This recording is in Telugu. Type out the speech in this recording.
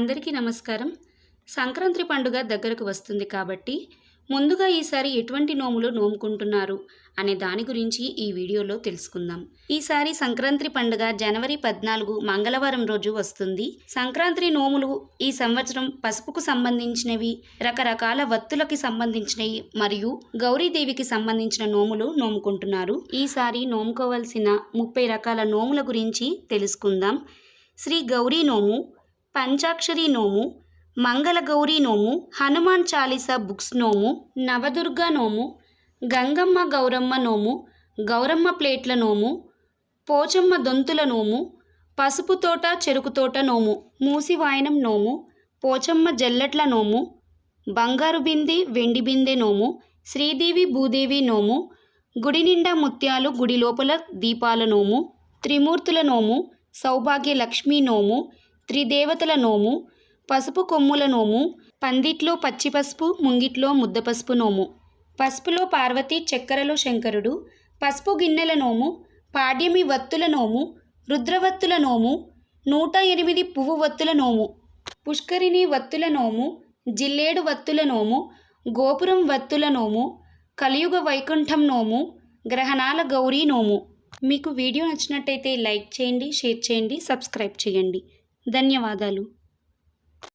అందరికీ నమస్కారం. సంక్రాంతి పండుగ దగ్గరకు వస్తుంది కాబట్టి ముందుగా ఈసారి ఎటువంటి నోములు నోముకుంటున్నారు అనే దాని గురించి ఈ వీడియోలో తెలుసుకుందాం. ఈసారి సంక్రాంతి పండుగ జనవరి పద్నాలుగు మంగళవారం రోజు వస్తుంది. సంక్రాంతి నోములు ఈ సంవత్సరం పసుపుకు సంబంధించినవి రకరకాల వత్తులకి సంబంధించినవి మరియు గౌరీదేవికి సంబంధించిన నోములు నోముకుంటున్నారు. ఈసారి నోముకోవలసిన ముప్పై రకాల నోముల గురించి తెలుసుకుందాం. శ్రీ గౌరీ నోము పంచాక్షరి నోము మంగళగౌరి నోము హనుమాన్ చాలీసా బుక్స్ నోము నవదుర్గ నోము గంగమ్మ గౌరమ్మ నోము గౌరమ్మ ప్లేట్ల నోము పోచమ్మ దొంతుల నోము పసుపు తోట చెరుకు తోట నోము మూసివాయనం నోము పోచమ్మ జల్లెట్ల నోము బంగారు బిందె వెండి బిందె నోము శ్రీదేవి భూదేవి నోము గుడి నిండా ముత్యాలు గుడి లోపల దీపాల నోము త్రిమూర్తుల నోము సౌభాగ్య లక్ష్మీ నోము త్రిదేవతల నోము పసుపు కొమ్ముల నోము పందిట్లో పచ్చి పసుపు ముంగిట్లో ముద్ద పసుపు నోము. పసుపులో పార్వతి చక్కెరలో శంకరుడు పసుపు గిన్నెల నోము పాడ్యమి వత్తుల నోము రుద్రవత్తుల నోము నూట ఎనిమిది పువ్వు వత్తుల నోము. పుష్కరిణి వత్తుల నోము జిల్లేడు వత్తుల నోము గోపురం వత్తుల నోము కలియుగ వైకుంఠం నోము గ్రహణాల గౌరీ నోము. మీకు వీడియో నచ్చినట్టయితే లైక్ చేయండి షేర్ చేయండి సబ్స్క్రైబ్ చేయండి. ధన్యవాదాలు.